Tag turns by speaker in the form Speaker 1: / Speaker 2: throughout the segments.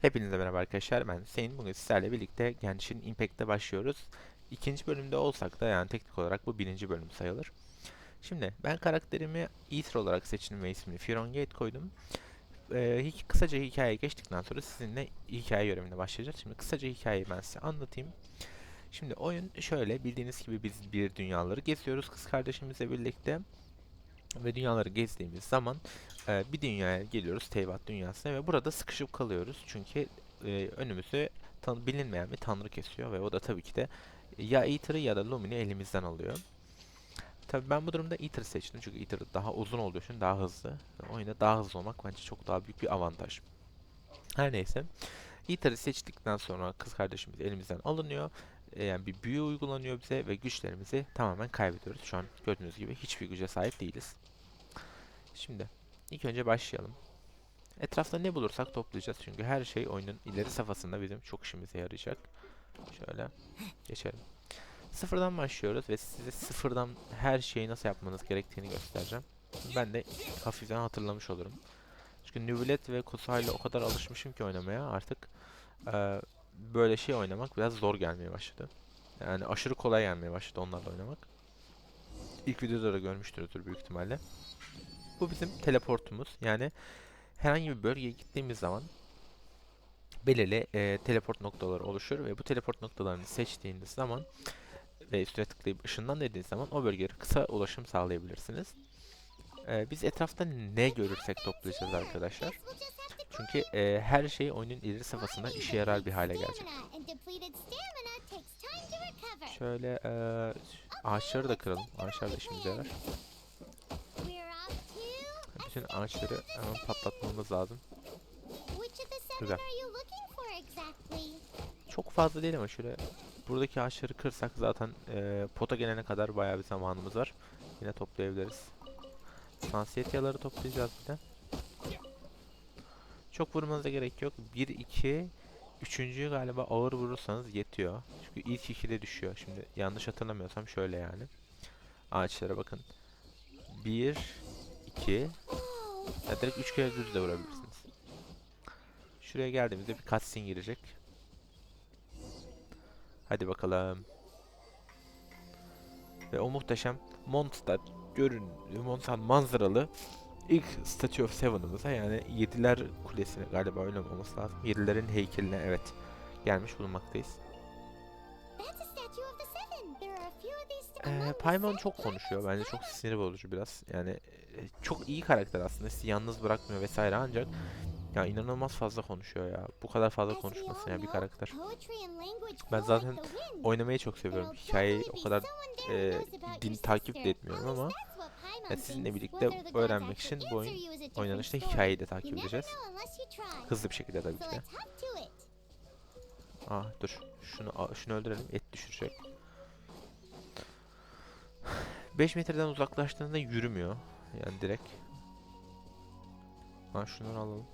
Speaker 1: Hepinize merhaba arkadaşlar. Ben Hüseyin. Bugün sizlerle birlikte Genshin Impact'te başlıyoruz. İkinci bölümde olsak da yani teknik olarak bu birinci bölüm sayılır. Şimdi ben karakterimi Ether olarak seçtim ve ismini Firongate koydum. Ee, kısaca hikayeye geçtikten sonra sizinle hikaye görevine başlayacağız. Şimdi kısaca hikayeyi ben size anlatayım. Şimdi oyun şöyle bildiğiniz gibi biz bir dünyaları geziyoruz kız kardeşimizle birlikte. Ve dünyaları gezdiğimiz zaman e, bir dünyaya geliyoruz Teyvat dünyasına ve burada sıkışıp kalıyoruz. Çünkü e, önümüzü tan- bilinmeyen bir tanrı kesiyor ve o da tabii ki de ya Aether'ı ya da Lumin'i elimizden alıyor. Tabii ben bu durumda Aether seçtim çünkü Aether daha uzun olduğu için daha hızlı. Oyunda daha hızlı olmak bence çok daha büyük bir avantaj. Her neyse. Aether'ı seçtikten sonra kız kardeşimiz elimizden alınıyor. E, yani bir büyü uygulanıyor bize ve güçlerimizi tamamen kaybediyoruz. Şu an gördüğünüz gibi hiçbir güce sahip değiliz. Şimdi ilk önce başlayalım. Etrafta ne bulursak toplayacağız çünkü her şey oyunun ileri safhasında bizim çok işimize yarayacak. Şöyle geçelim. Sıfırdan başlıyoruz ve size sıfırdan her şeyi nasıl yapmanız gerektiğini göstereceğim. Ben de hafiften hatırlamış olurum. Çünkü Nübület ve Kusa ile o kadar alışmışım ki oynamaya artık eee, böyle şey oynamak biraz zor gelmeye başladı. Yani aşırı kolay gelmeye başladı onlarla oynamak. İlk videoda da görmüştünüzdür büyük ihtimalle. Bu bizim teleportumuz. Yani herhangi bir bölgeye gittiğimiz zaman belirli e, teleport noktaları oluşur ve bu teleport noktalarını seçtiğiniz zaman ve üstüne tıklayıp ışından dediğiniz zaman o bölgeye kısa ulaşım sağlayabilirsiniz. E, biz etrafta ne görürsek toplayacağız arkadaşlar. Çünkü e, her şey oyunun ileri safhasında işe yarar bir hale gelecek. Şöyle e, ağaçları da kıralım. Ağaçlar da işimize yarar. Bütün ağaçları hemen patlatmamız lazım. Güzel. Çok fazla değil ama şöyle buradaki ağaçları kırsak zaten e, pota gelene kadar bayağı bir zamanımız var. Yine toplayabiliriz. Sansiyetyaları toplayacağız bir de. Çok vurmanıza gerek yok. 1, 2, üçüncüyü galiba ağır vurursanız yetiyor. Çünkü ilk iki de düşüyor. Şimdi yanlış hatırlamıyorsam şöyle yani. Ağaçlara bakın. 1, 2, ya direkt 3 kere düz de vurabilirsiniz. Şuraya geldiğimizde bir cutscene girecek. Hadi bakalım. Ve o muhteşem Mondstadt görün Mondstadt manzaralı ilk Statue of Seven'ımıza yani Yediler Kulesi'ne galiba öyle olması lazım. Yedilerin heykeline evet gelmiş bulunmaktayız. Ee, Paimon çok konuşuyor. Bence çok sinir bozucu biraz. Yani e, çok iyi karakter aslında. Sizi yalnız bırakmıyor vesaire ancak ya inanılmaz fazla konuşuyor ya. Bu kadar fazla konuşmasın ya bir karakter. Ben zaten Oynamayı çok seviyorum. Hikayeyi o kadar e, din takip de etmiyorum ama ya sizinle birlikte öğrenmek için bu oyun oynanışta hikayeyi de takip edeceğiz. Hızlı bir şekilde tabii ki de. Ah dur. Şunu şunu öldürelim. Et düşürecek. 5 metreden uzaklaştığında yürümüyor. Yani direkt. Ha şunları alalım.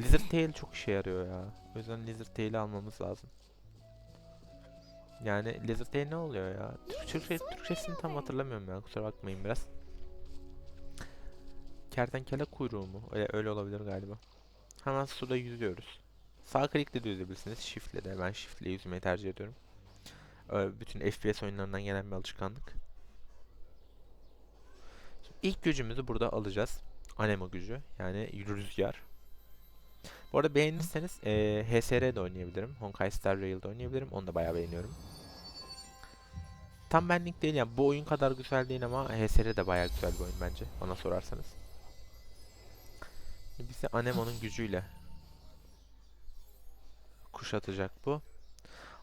Speaker 1: Lizard Tail çok işe yarıyor ya. O yüzden Lizard Tail'i almamız lazım. Yani Lizard Tail ne oluyor ya? Türkçe, Türkçesini tam hatırlamıyorum ya. Kusura bakmayın biraz. Kertenkele kuyruğu mu? Öyle, öyle olabilir galiba. Hemen suda yüzüyoruz. Sağ klikle de yüzebilirsiniz. Shift'le de. Ben shift'le yüzmeyi tercih ediyorum. Bütün FPS oyunlarından gelen bir alışkanlık. Şimdi ilk gücümüzü burada alacağız. Anemo gücü. Yani rüzgar. Bu arada beğenirseniz e, HSR'de oynayabilirim. Honkai Star Rail'de oynayabilirim. Onu da bayağı beğeniyorum. Tam benlik değil yani bu oyun kadar güzel değil ama HSR de bayağı güzel bir oyun bence bana sorarsanız. Bizi Anemo'nun gücüyle kuşatacak bu.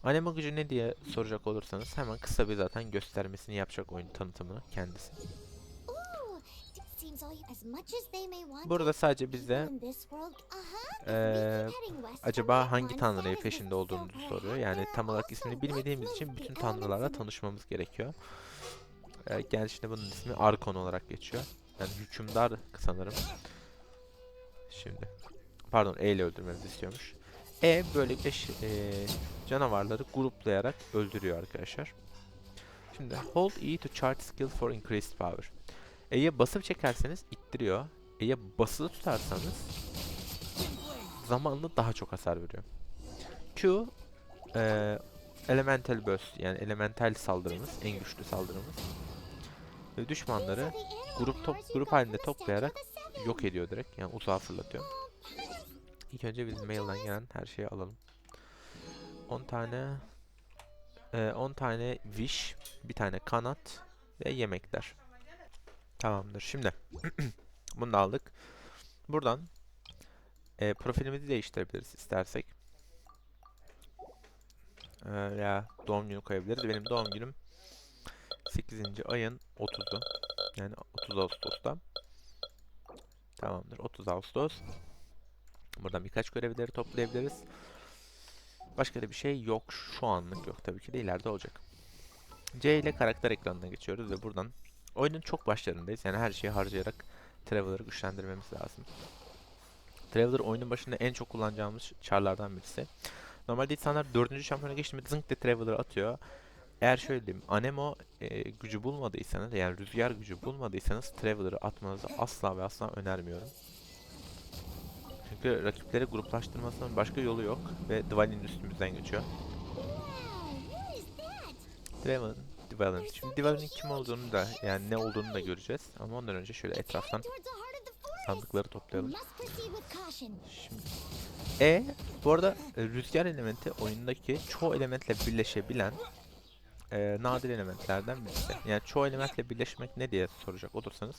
Speaker 1: Anemo gücü ne diye soracak olursanız hemen kısa bir zaten göstermesini yapacak oyun tanıtımını kendisi. Burada sadece bize eee, acaba hangi tanrıyı peşinde olduğumuzu soruyor. Yani tam olarak ismini bilmediğimiz için bütün tanrılarla tanışmamız gerekiyor. Ee, Genshin'de bunun ismi Arkon olarak geçiyor. Yani hükümdar sanırım. Şimdi. Pardon E ile öldürmemizi istiyormuş. E böylelikle eee, canavarları gruplayarak öldürüyor arkadaşlar. Şimdi hold E to charge skill for increased power. E'ye basıp çekerseniz ittiriyor. E'ye basılı tutarsanız zamanla daha çok hasar veriyor. Q e, elemental burst yani elemental saldırımız, en güçlü saldırımız. Ve düşmanları grup top grup halinde toplayarak yok ediyor direkt. Yani uzağa fırlatıyor. İlk önce biz mailden gelen her şeyi alalım. 10 tane e, 10 tane wish, bir tane kanat ve yemekler. Tamamdır. Şimdi bunu da aldık. Buradan e, profilimizi değiştirebiliriz istersek. E, veya doğum günü koyabiliriz. Benim doğum günüm 8. ayın 30'u. Yani 30 Ağustos'ta. Tamamdır. 30 Ağustos. Buradan birkaç görevleri toplayabiliriz. Başka da bir şey yok. Şu anlık yok. Tabii ki de ileride olacak. C ile karakter ekranına geçiyoruz ve buradan oyunun çok başlarındayız. Yani her şeyi harcayarak Traveler'ı güçlendirmemiz lazım. Traveler oyunun başında en çok kullanacağımız charlardan birisi. Normalde insanlar 4. şampiyona geçtiğinde zınk de Traveler'ı atıyor. Eğer şöyle diyeyim, Anemo e, gücü bulmadıysanız, yani rüzgar gücü bulmadıysanız Traveler'ı atmanızı asla ve asla önermiyorum. Çünkü rakipleri gruplaştırmasının başka yolu yok ve Dwayne'in üstümüzden geçiyor. Dwayne, Dwayne. Şimdi Dwayne'in kim olduğunu da yani ne olduğunu da göreceğiz. Ama ondan önce şöyle etraftan sandıkları toplayalım. Şimdi E bu arada e, rüzgar elementi oyundaki çoğu elementle birleşebilen e, nadir elementlerden birisi. Yani çoğu elementle birleşmek ne diye soracak olursanız.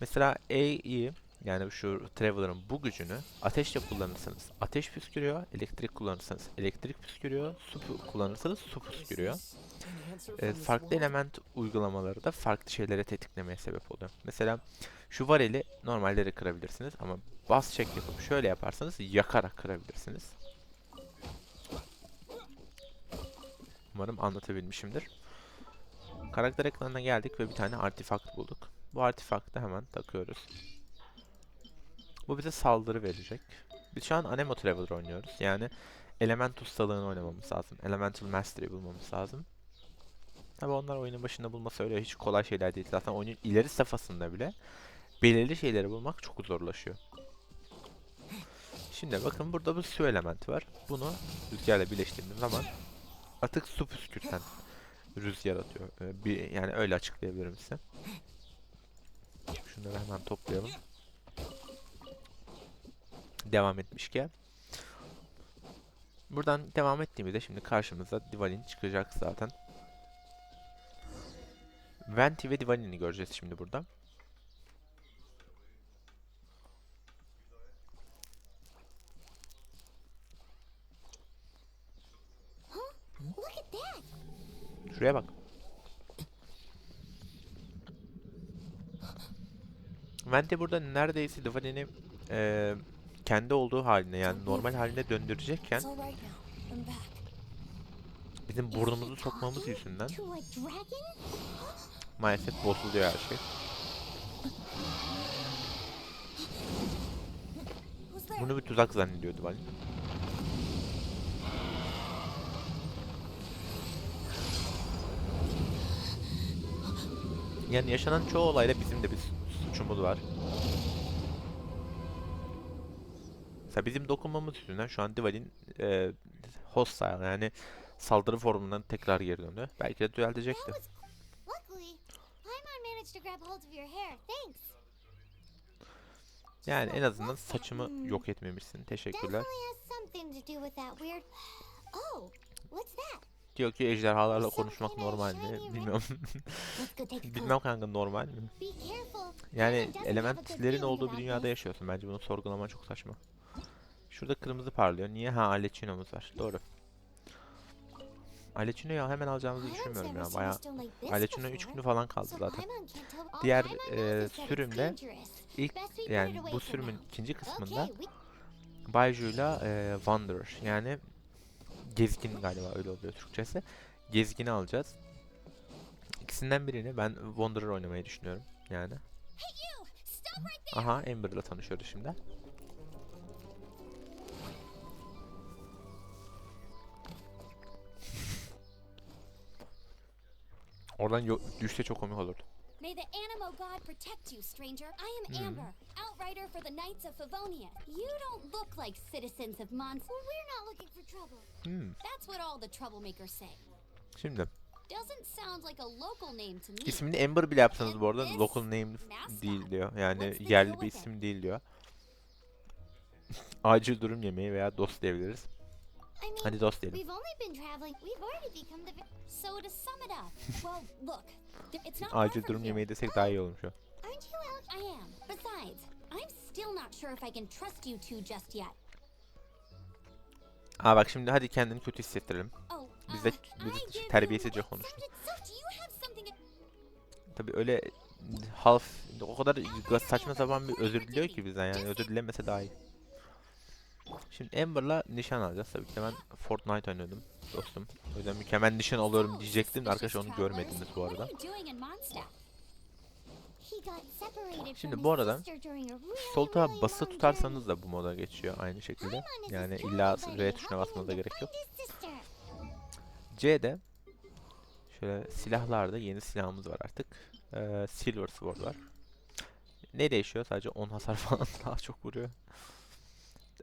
Speaker 1: Mesela E'yi yani şu Traveler'ın bu gücünü ateşle kullanırsanız ateş püskürüyor, elektrik kullanırsanız elektrik püskürüyor, su kullanırsanız su püskürüyor. E, farklı element uygulamaları da farklı şeylere tetiklemeye sebep oluyor. Mesela şu vareli normalleri kırabilirsiniz ama bas çek yapıp şöyle yaparsanız yakarak kırabilirsiniz. Umarım anlatabilmişimdir. Karakter ekranına geldik ve bir tane artifakt bulduk. Bu artifaktı hemen takıyoruz. Bu bize saldırı verecek. Biz şu an Anemo Traveler oynuyoruz. Yani element ustalığını oynamamız lazım. Elemental Mastery bulmamız lazım. Tabi onlar oyunun başında bulması öyle hiç kolay şeyler değil. Zaten oyunun ileri safhasında bile belirli şeyleri bulmak çok zorlaşıyor. Şimdi bakın burada bir su elementi var. Bunu rüzgarla birleştirdiğim zaman atık su püskürten rüzgar atıyor. Ee, bir, yani öyle açıklayabilirim size. Şunları hemen toplayalım. Devam etmişken. Buradan devam ettiğimizde şimdi karşımıza Divalin çıkacak zaten. Venti ve Divalin'i göreceğiz şimdi burada. Şuraya bak. Venti burada neredeyse Divalin'i eee kendi olduğu haline yani normal haline döndürecekken bizim burnumuzu sokmamız yüzünden maalesef bozuluyor her şey. Bunu bir tuzak zannediyor Divalin. Yani yaşanan çoğu olayda bizim de bir su- suçumuz var. Mesela bizim dokunmamız yüzünden şu an Divalin e, hostile yani saldırı formundan tekrar geri döndü. Belki de düzeltecekti. Yani en azından saçımı yok etmemişsin. Teşekkürler.
Speaker 2: Oh?
Speaker 1: Diyor ki ejderhalarla konuşmak normal mi? Bilmiyorum. Bilmem kanka normal mi? Yani elementlerin olduğu bir dünyada yaşıyorsun. Bence bunu sorgulaman çok saçma. Şurada kırmızı parlıyor. Niye? Ha Alecino'muz var. Doğru. Alecino'yu hemen alacağımızı düşünmüyorum ya.
Speaker 2: seen a
Speaker 1: Bayağı
Speaker 2: stone like this
Speaker 1: Alecino 3
Speaker 2: before.
Speaker 1: günü falan kaldı zaten. Diğer e, sürümde ilk yani bu sürümün ikinci kısmında Baiju'yla e, Wanderer yani gezgin galiba öyle oluyor Türkçesi. Gezgini alacağız. İkisinden birini ben Wanderer oynamayı düşünüyorum yani. Aha Amber'la tanışıyoruz şimdi. Oradan düşse çok komik olurdu.
Speaker 2: May the Animo God protect you, stranger. I am
Speaker 1: Hmm.
Speaker 2: Amber, outrider for the Knights of Favonia. You don't look like citizens of Mons. Well, we're not looking for trouble.
Speaker 1: Hmm.
Speaker 2: That's what all the troublemakers say.
Speaker 1: Şimdi
Speaker 2: Doesn't sound like a local name to me.
Speaker 1: ismini Ember bile yapsanız bu arada local name değil diyor. Yani yerli bir isim değil diyor. Acil durum yemeği veya dost diyebiliriz. Hadi dost diyelim.
Speaker 2: we've only been traveling. We've already become the. vi- So to sum it up, well, look, th- it's not far
Speaker 1: Acil durum yemeği desek daha iyi olmuş o.
Speaker 2: Aren't you out? I am. Besides, I'm still not sure if I can trust you two just yet.
Speaker 1: Aa bak şimdi hadi kendini kötü hissettirelim. Biz de- biz de terbiyesizce konuştuk. Tabi öyle half o kadar saçma sapan bir özür diliyor ki bizden yani özür dilemese daha iyi. Şimdi Amber'la nişan alacağız. Tabii ki de ben Fortnite oynuyordum dostum. O yüzden mükemmel nişan alıyorum diyecektim de arkadaşlar onu görmediniz bu arada. Şimdi bu arada Sol tarafa
Speaker 2: long
Speaker 1: tutarsanız da bu moda geçiyor aynı şekilde. Yani illa R tuşuna basmanıza gerek yok. C'de şöyle silahlarda yeni silahımız var artık. Ee, Silver Sword var. Ne değişiyor? Sadece 10 hasar falan daha çok vuruyor.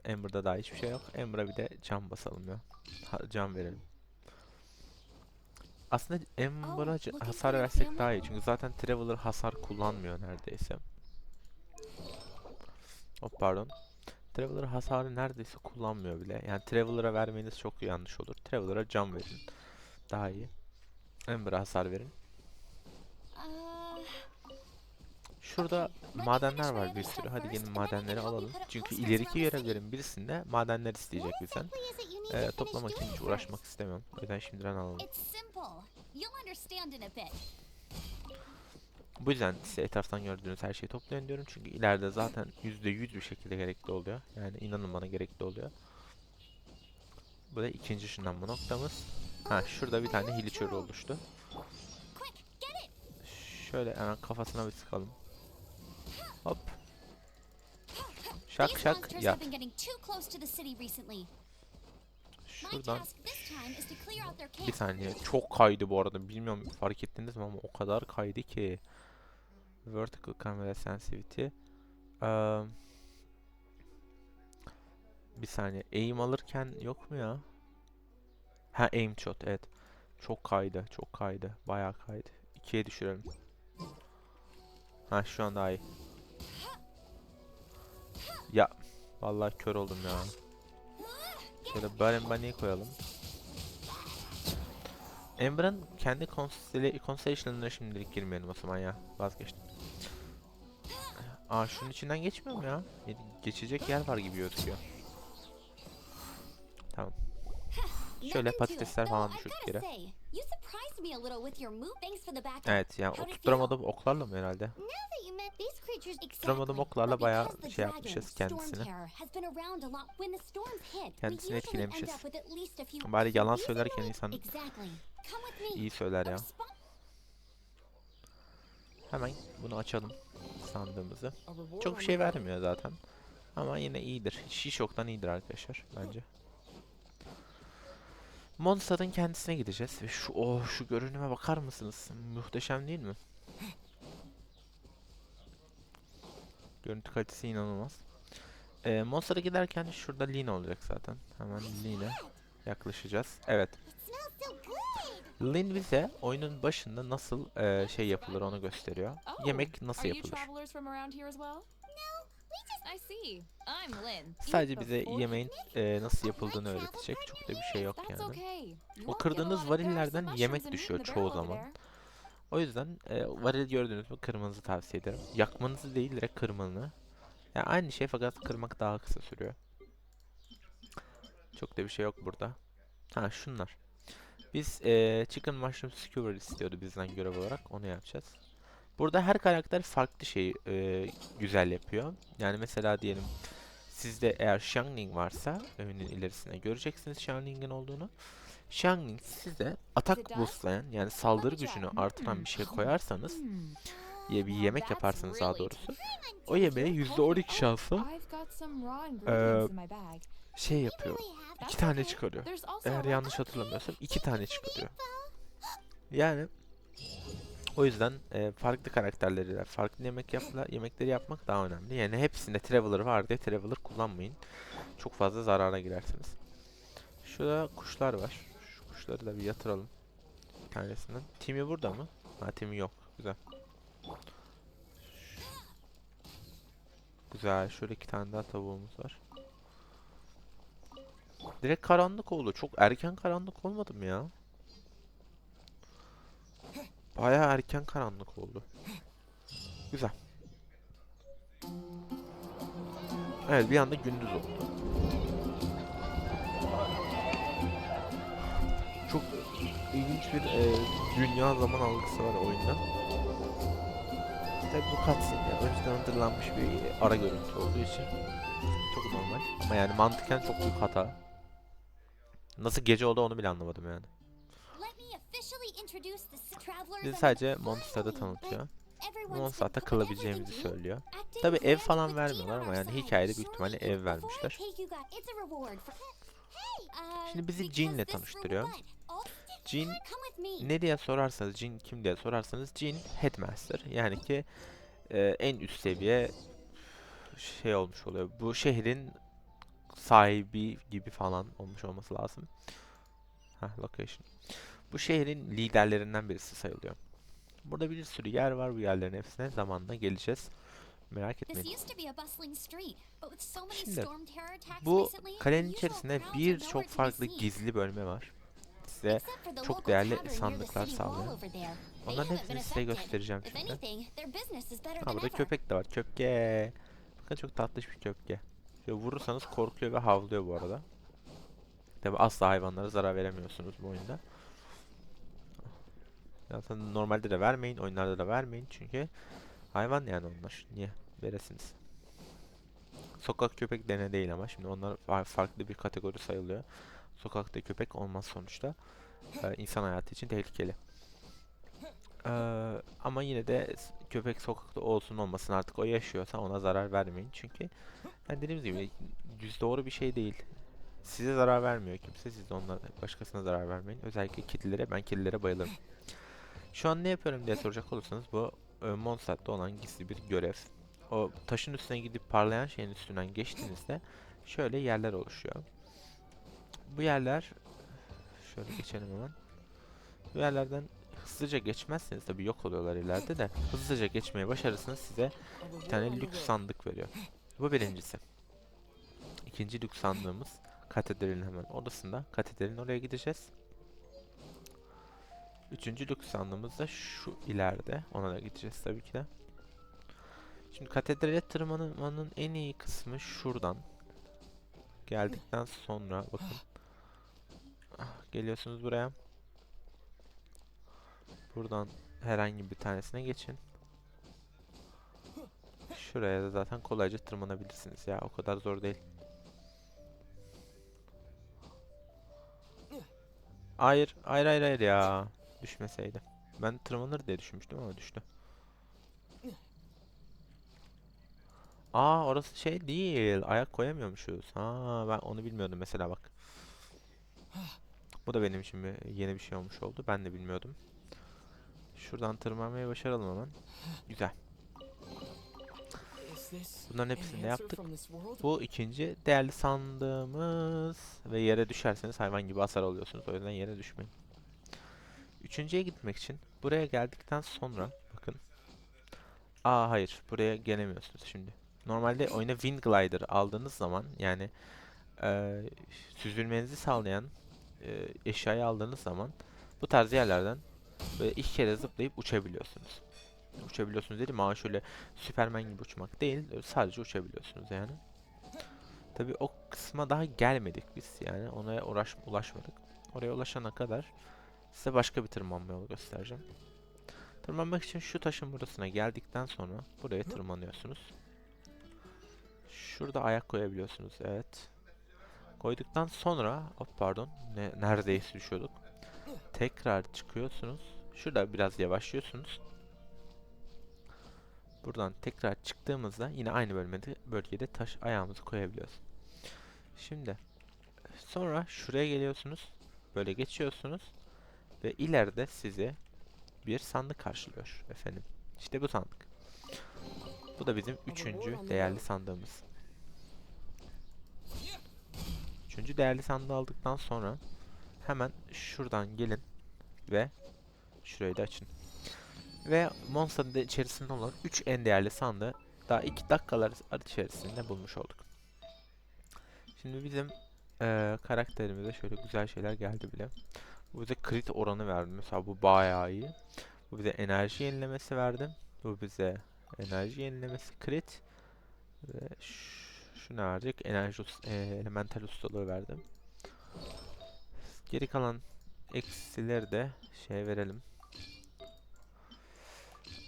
Speaker 1: Ember'da daha hiçbir şey yok. Ember'a bir de can basalım ya. Ha, can verelim. Aslında
Speaker 2: looking
Speaker 1: hasar versek daha iyi. Çünkü zaten Traveler hasar kullanmıyor neredeyse. Hop pardon. Traveler hasarı neredeyse kullanmıyor bile. Yani Traveler'a vermeniz çok yanlış olur. Traveler'a can verin. Daha iyi. Ember'a hasar verin.
Speaker 2: Uh,
Speaker 1: Şurada madenler var bir sürü. Hadi gelin madenleri alalım. Çünkü ileriki görevlerin birisinde madenler isteyecek bizden. Ee, toplamak için hiç uğraşmak istemiyorum. O yüzden şimdiden alalım. Bu yüzden size etraftan gördüğünüz her şeyi toplayın diyorum. Çünkü ileride zaten %100 bir şekilde gerekli oluyor. Yani inanın bana gerekli oluyor. Bu da ikinci ışınlanma noktamız. Ha şurada bir tane hili çölü oluştu. Şöyle hemen kafasına bir sıkalım. Hop. Şak şak.
Speaker 2: My
Speaker 1: Şuradan bir saniye. Çok kaydı bu arada. Bilmiyorum fark ettiniz mi ama o kadar kaydı ki. Vertical camera sensitivity. Eee, bir saniye. Aim alırken yok mu ya? Ha aim shot evet. Çok kaydı. Çok kaydı. Bayağı kaydı. 2'ye düşürelim. Ha şu an daha iyi. Ya vallahi kör oldum ya. Şöyle Baron Bunny'i koyalım. Ember'ın kendi constella- constellation'ına şimdilik girmeyelim o zaman ya. Vazgeçtim. Aa şunun içinden geçmiyor mu ya? Geçecek yer var gibi gözüküyor. Tamam. Şöyle patatesler falan düşürdük yere. Evet yani oturtturamadım oklarla mı herhalde?
Speaker 2: Exactly,
Speaker 1: oklarla bayağı şey
Speaker 2: dragon,
Speaker 1: yapmışız
Speaker 2: Storm
Speaker 1: kendisini.
Speaker 2: Terror, has been around a lot. When the storms hit, we
Speaker 1: Kendisini
Speaker 2: usually end
Speaker 1: etkilemişiz.
Speaker 2: up with at least a few-
Speaker 1: Bari yalan söylerken insan
Speaker 2: Exactly. Come with me.
Speaker 1: iyi söyler ya. Hemen bunu açalım sandığımızı. Çok bir şey vermiyor zaten. Ama yine iyidir. Hiç yoktan iyidir arkadaşlar bence. Mondstadt'ın kendisine gideceğiz ve şu oh şu görünüme bakar mısınız? Muhteşem değil mi? Görüntü kalitesi inanılmaz. Ee, Mondstadt'a giderken şurada Lina olacak zaten. Hemen Lina yaklaşacağız. Evet. Lin bize oyunun başında nasıl eee, şey yapılır onu gösteriyor.
Speaker 3: Oh,
Speaker 1: Yemek nasıl yapılır? Sadece bize yemeğin eee, nasıl yapıldığını öğretecek. Çok da bir şey yok yani. O kırdığınız varillerden yemek düşüyor çoğu zaman. O yüzden eee varil gördünüz mü kırmanızı tavsiye ederim. Yakmanızı değil direkt kırmanı. Yani aynı şey fakat kırmak daha kısa sürüyor. Çok da bir şey yok burada. Ha şunlar. Biz eee Chicken Mushroom Skewer istiyordu bizden görev olarak. Onu yapacağız. Burada her karakter farklı şeyi eee, güzel yapıyor. Yani mesela diyelim sizde eğer Xiangling varsa oyunun ilerisinde göreceksiniz Xiangling'in olduğunu. Xiangling size atak boostlayan yani saldırı gücünü artıran bir şey koyarsanız
Speaker 3: Hmm.
Speaker 1: ya bir
Speaker 3: Now
Speaker 1: yemek
Speaker 3: that's
Speaker 1: yaparsınız daha doğrusu. O yemeğe %12 şansla
Speaker 3: I've got some raw ingredients in my bag.
Speaker 1: şey yapıyor. İki tane çıkarıyor. Eğer yanlış hatırlamıyorsam iki tane çıkarıyor. Yani O yüzden e, farklı karakterleriyle farklı yemek yapla, yemekleri yapmak daha önemli. Yani hepsinde Traveler var diye Traveler kullanmayın. Çok fazla zarara girersiniz. Şurada kuşlar var. Kuşları da bir yatıralım. Bir tanesinden. Timi burada mı? Ha Timi yok. Güzel. Güzel. Şöyle iki tane daha tavuğumuz var. Direkt karanlık oldu. Çok erken karanlık olmadı mı ya? Bayağı erken karanlık oldu. Güzel. Evet bir anda gündüz oldu. Çok ilginç bir e, dünya zaman algısı var oyunda. Tabi bu cutscene ya. Önceden hazırlanmış bir ara görüntü olduğu için çok normal. Ama yani mantıken çok büyük hata. Nasıl gece oldu onu bile anlamadım yani. Bizi sadece
Speaker 2: Valley,
Speaker 1: tanıtıyor.
Speaker 2: putting
Speaker 1: kalabileceğimizi söylüyor. Tabi ev falan vermiyorlar ama yani hikayede büyük ihtimalle ev vermişler. Şimdi bizi
Speaker 2: this for
Speaker 1: tanıştırıyor.
Speaker 2: Oh,
Speaker 1: Jean ne diye sorarsanız Jin kim diye sorarsanız Jin Headmaster yani ki e, en üst seviye şey olmuş oluyor. Bu şehrin sahibi gibi falan olmuş olması lazım. Ha location. Bu şehrin liderlerinden birisi sayılıyor. Burada bir sürü yer var. Bu yerlerin hepsine zamanla geleceğiz. Merak etmeyin. Şimdi, Bu kalenin içerisinde birçok farklı gizli bölme var. Size çok değerli sandıklar sağlıyor. Onların hepsini size göstereceğim şimdi. Ha burada köpek de var. Köpke. Bakın çok tatlış bir köpke. Şöyle vurursanız korkuyor ve havlıyor bu arada. Tabi asla hayvanlara zarar veremiyorsunuz bu oyunda. Zaten normalde de vermeyin, oyunlarda da vermeyin çünkü hayvan yani onlar. Niye veresiniz? Sokak köpek dene değil ama şimdi onlar fa- farklı bir kategori sayılıyor. Sokakta köpek olmaz sonuçta. Ee, insan hayatı için tehlikeli. Ee, ama yine de köpek sokakta olsun olmasın artık o yaşıyorsa ona zarar vermeyin. Çünkü yani dediğimiz gibi düz doğru bir şey değil. Size zarar vermiyor kimse. Siz de onlara başkasına zarar vermeyin. Özellikle kedilere. Ben kedilere bayılırım. Şu an ne yapıyorum diye soracak olursanız bu e, olan gizli bir görev. O taşın üstüne gidip parlayan şeyin üstünden geçtiğinizde şöyle yerler oluşuyor. Bu yerler şöyle geçelim hemen. Bu yerlerden hızlıca geçmezseniz tabii yok oluyorlar ileride de hızlıca geçmeyi başarırsanız size bir tane lüks sandık veriyor. Bu birincisi. İkinci lüks sandığımız katedralin hemen odasında. Katedralin oraya gideceğiz. Üçüncü lüks sandığımız da şu ileride. Ona da gideceğiz tabii ki de. Şimdi katedrale tırmanmanın en iyi kısmı şuradan. Geldikten sonra bakın. Ah, Geliyorsunuz buraya. Buradan herhangi bir tanesine geçin. Şuraya da zaten kolayca tırmanabilirsiniz ya. O kadar zor değil. Hayır, hayır, hayır, hayır ya. Düşmeseydi. Ben tırmanır diye düşünmüştüm ama düştü. Aa, orası şey değil. Ayak koyamıyormuşuz. Ha, ben onu bilmiyordum mesela bak. Bu da benim için yeni bir şey olmuş oldu. Ben de bilmiyordum. Şuradan tırmanmayı başaralım hemen. Güzel. Bunların hepsini de yaptık. Bu ikinci değerli sandığımız ve yere düşerseniz hayvan gibi hasar alıyorsunuz. O yüzden yere düşmeyin. Üçüncüye gitmek için buraya geldikten sonra bakın. Aa hayır buraya gelemiyorsunuz şimdi. Normalde oyuna Wind Glider aldığınız zaman yani eee, süzülmenizi sağlayan eee, eşyayı aldığınız zaman bu tarz yerlerden böyle iki kere zıplayıp uçabiliyorsunuz. Uçabiliyorsunuz dedim ama şöyle Süpermen gibi uçmak değil, sadece uçabiliyorsunuz yani. Tabii o kısma daha gelmedik biz yani ona uğraş ulaşmadık. Oraya ulaşana kadar size başka bir tırmanma yolu göstereceğim. Tırmanmak için şu taşın burasına geldikten sonra buraya tırmanıyorsunuz. Şurada ayak koyabiliyorsunuz, evet. Koyduktan sonra, hop pardon, ne, neredeyse düşüyorduk. Tekrar çıkıyorsunuz. Şurada biraz yavaşlıyorsunuz. Buradan tekrar çıktığımızda yine aynı bölmede, bölgede taş ayağımızı koyabiliyoruz. Şimdi sonra şuraya geliyorsunuz. Böyle geçiyorsunuz. Ve ileride sizi bir sandık karşılıyor efendim. İşte bu sandık. Bu da bizim üçüncü değerli sandığımız. Üçüncü değerli sandığı aldıktan sonra hemen şuradan gelin ve şurayı da açın. Ve Monster'ın içerisinde olan 3 en değerli sandığı daha 2 dakikalar içerisinde bulmuş olduk. Şimdi bizim eee karakterimize şöyle güzel şeyler geldi bile. Bu bize crit oranı verdi. Mesela bu bayağı iyi. Bu bize enerji yenilemesi verdi. Bu bize enerji yenilemesi crit. Ve şu ne verecek? Enerji eee, elemental ustalığı verdi. Geri kalan eksileri de şey verelim.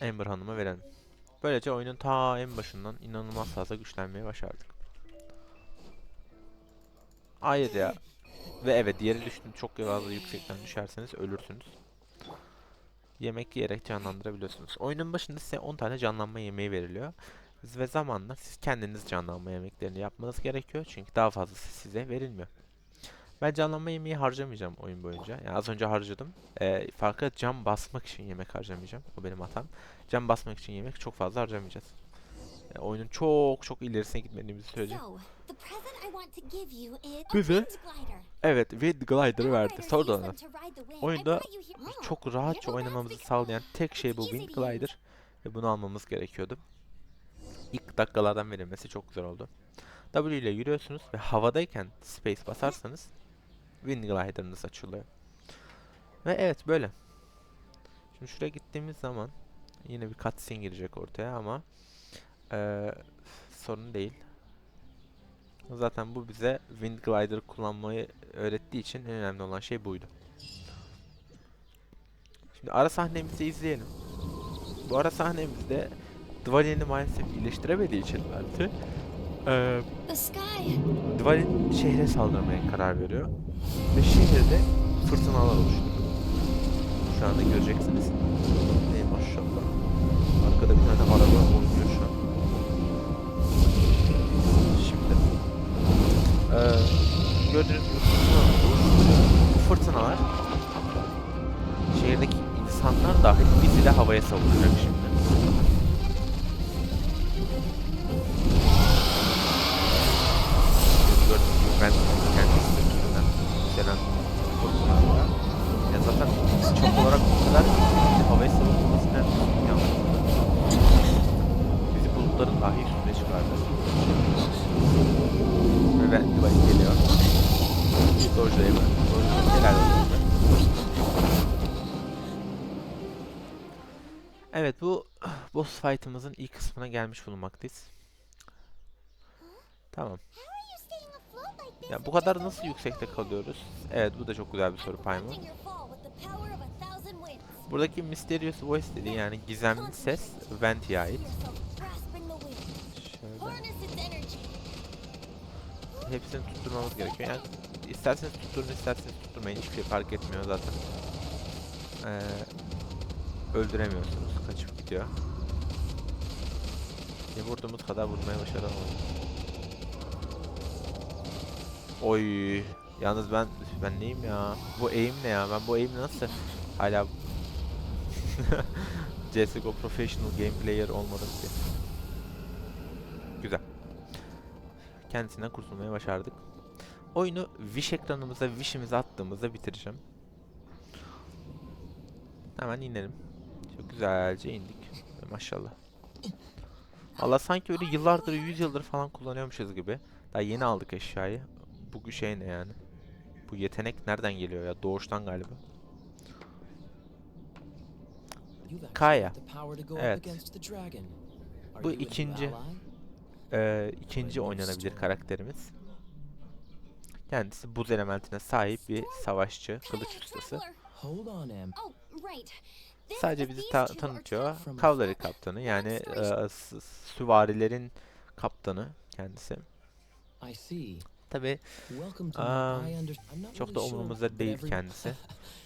Speaker 1: Amber Hanım'a verelim. Böylece oyunun ta en başından inanılmaz fazla güçlenmeye başardık. Ayrıca ve evet diğeri düştüm çok fazla yüksekten düşerseniz ölürsünüz. Yemek yiyerek canlandırabiliyorsunuz. Oyunun başında size 10 tane canlanma yemeği veriliyor. Ve zamanla siz kendiniz canlanma yemeklerini yapmanız gerekiyor. Çünkü daha fazlası size verilmiyor. Ben canlanma yemeği harcamayacağım oyun boyunca. Yani az önce harcadım. Ee, farkı cam basmak için yemek harcamayacağım. O benim hatam. Cam basmak için yemek çok fazla harcamayacağız. Yani oyunun çok çok ilerisine gitmediğimiz sürece. Bize. Evet, Wind Glider'ı verdi.
Speaker 2: Outriders
Speaker 1: Sonra oyunda çok rahatça oynamamızı sağlayan tek şey bu Wind. Glider. Ve bunu almamız gerekiyordu. İlk dakikalardan verilmesi çok güzel oldu. W ile yürüyorsunuz ve havadayken space basarsanız Wind Glider'ınız açılıyor. Ve evet böyle. Şimdi şuraya gittiğimiz zaman yine bir cutscene girecek ortaya ama eee, sorun değil. Zaten bu bize Wind Glider kullanmayı öğrettiği için en önemli olan şey buydu. Şimdi ara sahnemizi izleyelim. Bu ara sahnemizde Dvalin'i maalesef iyileştiremediği için
Speaker 2: The sky.
Speaker 1: Dvalin şehre saldırmaya karar veriyor. Ve şehirde fırtınalar oluşturuyor. Şu anda göreceksiniz. Ey maşallah. Arkada bir tane araba oynuyor Bu fırtınalar şehirdeki insanlar dahil bizi de havaya savuracak şimdi. Boss fight'ımızın ilk kısmına gelmiş bulunmaktayız. Tamam. Ya bu kadar nasıl yüksekte kalıyoruz? Evet bu da çok güzel bir soru Paymo. Buradaki Mysterious Voice dediği yani gizemli ses Venti'ye ait. Şöyle hepsini tutturmamız gerekiyor. Yani isterseniz tutturun isterseniz tutturmayın hiçbir şey fark etmiyor zaten. Ee, öldüremiyorsunuz. Kaçıp gidiyor. Bir vurduğumuz kadar vurmaya başaralım. Oy. Yalnız ben ben neyim ya? Bu aim ne ya? Ben bu aim nasıl hala CSGO Professional Game Player olmadım ki. Güzel. Kendisinden kurtulmaya başardık. Oyunu Wish ekranımıza Wish'imizi attığımızda bitireceğim. Hemen inelim. Çok güzelce indik. Maşallah. Allah sanki öyle yıllardır, yüz yıldır falan kullanıyormuşuz gibi. Daha yeni aldık eşyayı. Bu şey ne yani? Bu yetenek nereden geliyor ya? Doğuştan galiba. Kaya. Evet. Bu ikinci. Ee, ikinci oynanabilir karakterimiz. Kendisi buz elementine sahip bir savaşçı, kılıç ustası. Sadece bizi ta- tanıtıyor. Kavları kaptanı yani e, süvarilerin kaptanı kendisi. Tabi Um, çok da umurumuzda değil kendisi.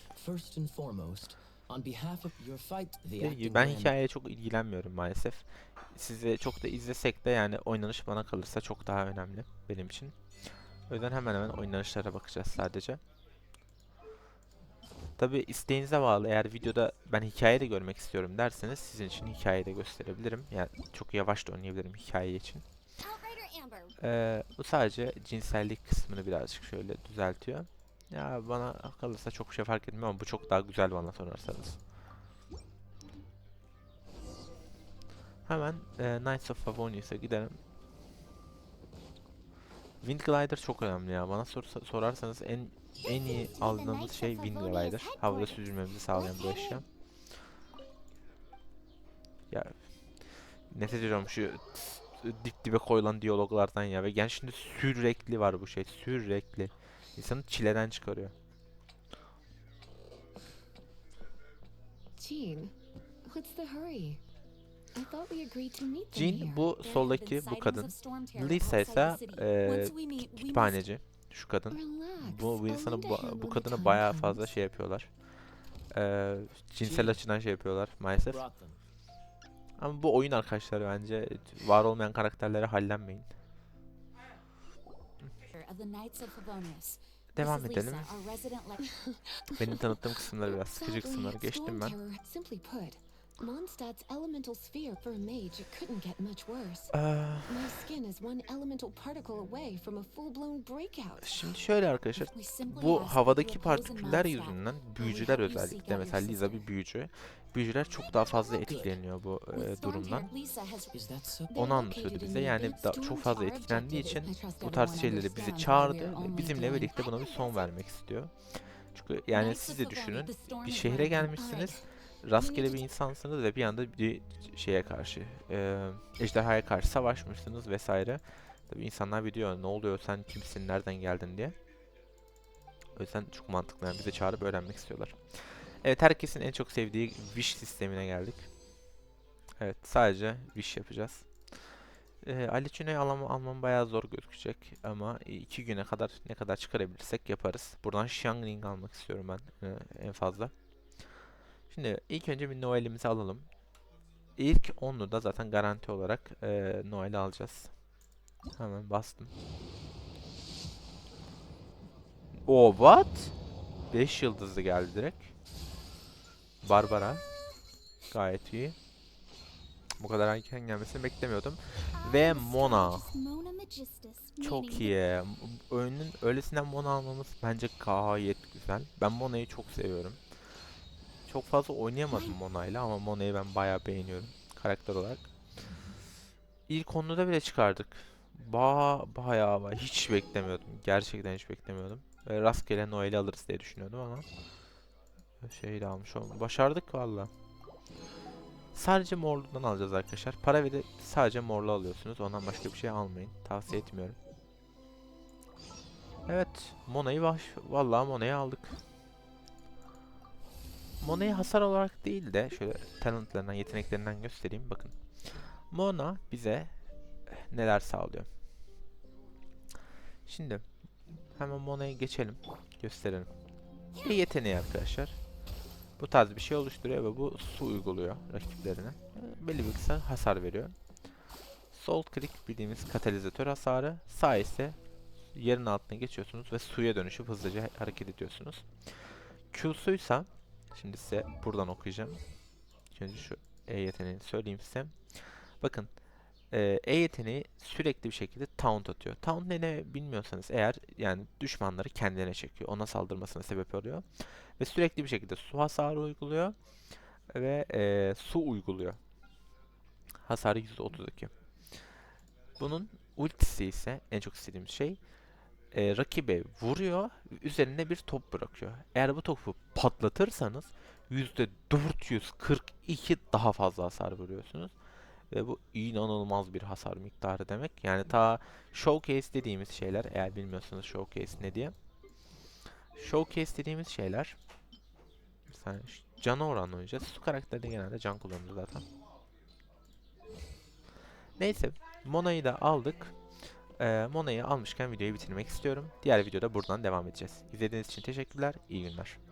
Speaker 1: Ben hikayeye çok ilgilenmiyorum maalesef. Size çok da izlesek de yani oynanış bana kalırsa çok daha önemli benim için. O yüzden hemen hemen oynanışlara bakacağız sadece. Tabi isteğinize bağlı. Eğer videoda ben hikaye de görmek istiyorum derseniz sizin için hikaye de gösterebilirim. Yani çok yavaş da oynayabilirim hikaye için. Ee, bu sadece cinsellik kısmını birazcık şöyle düzeltiyor. Ya bana kalırsa çok şey fark etmiyor ama bu çok daha güzel bana sorarsanız. Hemen e, Knights of Favonius'a gidelim. Wind Glider çok önemli ya. Bana sorsa- sorarsanız en en iyi aldığımız şey Wind Glider. Havada süzülmemizi sağlayan bu eşya. Ya nefret ediyorum şu dip dibe koyulan diyaloglardan ya ve yani şimdi sürekli var bu şey sürekli insanı çileden çıkarıyor.
Speaker 4: Jean, what's the hurry? I thought we agreed to meet them
Speaker 1: Jean bu soldaki bu kadın. Lisa ise
Speaker 2: must-
Speaker 1: kütüphaneci şu kadın. Bu, bu insanı bu, kadını bayağı fazla şey yapıyorlar. Eee cinsel açıdan şey yapıyorlar maalesef. Ama bu oyun arkadaşlar bence var olmayan karakterlere hallenmeyin. Devam edelim. Benim tanıttığım kısımları biraz sıkıcı kısımları geçtim ben.
Speaker 4: Mondstadt's elemental sphere for a mage it couldn't get much worse.
Speaker 1: Eee,
Speaker 4: My skin is one elemental particle away from a full-blown breakout.
Speaker 1: Şimdi şöyle arkadaşlar Bu havadaki partiküller yüzünden büyücüler özellikle mesela Liza bir büyücü. Büyücüler çok daha fazla etkileniyor bu e, durumdan. Onu anlatıyordu bize. Yani da- çok fazla etkilendiği için bu tarz şeyleri bizi çağırdı bizimle birlikte buna bir son vermek istiyor. Çünkü yani siz de düşünün. Bir şehre gelmişsiniz. Rastgele bir insansınız ve bir anda bir şeye karşı, e, ejderhaya karşı savaşmışsınız vesaire. Tabii insanlar biliyor ne oluyor sen kimsin nereden geldin diye. O yüzden çok mantıklı yani bizi çağırıp öğrenmek istiyorlar. Evet herkesin en çok sevdiği wish sistemine geldik. Evet sadece wish yapacağız. Ee, Aliçino'yu almam, almam bayağı zor gözükecek ama iki güne kadar ne kadar çıkarabilirsek yaparız. Buradan Xiangling almak istiyorum ben e, en fazla. Şimdi ilk önce bir Noel'imizi alalım. İlk onlu da zaten garanti olarak e, Noel'i alacağız. Hemen bastım. O what? 5 yıldızlı geldi direkt. Barbara. Gayet iyi. Bu kadar erken gelmesini beklemiyordum. Ve Mona. Çok iyi. Oyunun öylesinden Mona almamız bence gayet güzel. Ben Mona'yı çok seviyorum. Çok fazla oynayamadım Mona'yla ama Mona'yı ben bayağı beğeniyorum karakter olarak. İlk onluda bile çıkardık. Ba bayağı var. Hiç beklemiyordum. Gerçekten hiç beklemiyordum. Ve rastgele Noel'i alırız diye düşünüyordum ama şey de almış oldum. Başardık valla. Sadece morludan alacağız arkadaşlar. Para verip sadece morlu alıyorsunuz. Ondan başka bir şey almayın. Tavsiye etmiyorum. Evet. Mona'yı. Vallahi Mona'yı aldık. Mona'yı hasar olarak değil de şöyle talentlarından, yeteneklerinden göstereyim. Bakın. Mona bize neler sağlıyor. Şimdi hemen Mona'ya geçelim. Gösterelim. Bir yeteneği arkadaşlar. Bu tarz bir şey oluşturuyor ve bu su uyguluyor rakiplerine. Belli bir kısa hasar veriyor. Sol click bildiğimiz katalizatör hasarı. Sağ ise yerin altına geçiyorsunuz ve suya dönüşüp hızlıca hareket ediyorsunuz. Q'suysa şimdi size buradan okuyacağım. Önce şu E yeteneğini söyleyeyim size. Bakın e, E yeteneği sürekli bir şekilde taunt atıyor. Taunt ne ne bilmiyorsanız eğer yani düşmanları kendine çekiyor. Ona saldırmasına sebep oluyor. Ve sürekli bir şekilde su hasarı uyguluyor. Ve e, su uyguluyor. Hasarı %32. Bunun ultisi ise en çok istediğim şey e, rakibe vuruyor üzerine bir top bırakıyor. Eğer bu topu patlatırsanız %442 daha fazla hasar vuruyorsunuz. Ve bu inanılmaz bir hasar miktarı demek. Yani ta showcase dediğimiz şeyler eğer bilmiyorsanız showcase ne diye. Showcase dediğimiz şeyler ş- cana oranla oynayacağız. Su karakterde genelde can kullanıyor zaten. Neyse Mona'yı da aldık. Ee, Mona'yı almışken videoyu bitirmek istiyorum. Diğer videoda buradan devam edeceğiz. İzlediğiniz için teşekkürler. İyi günler.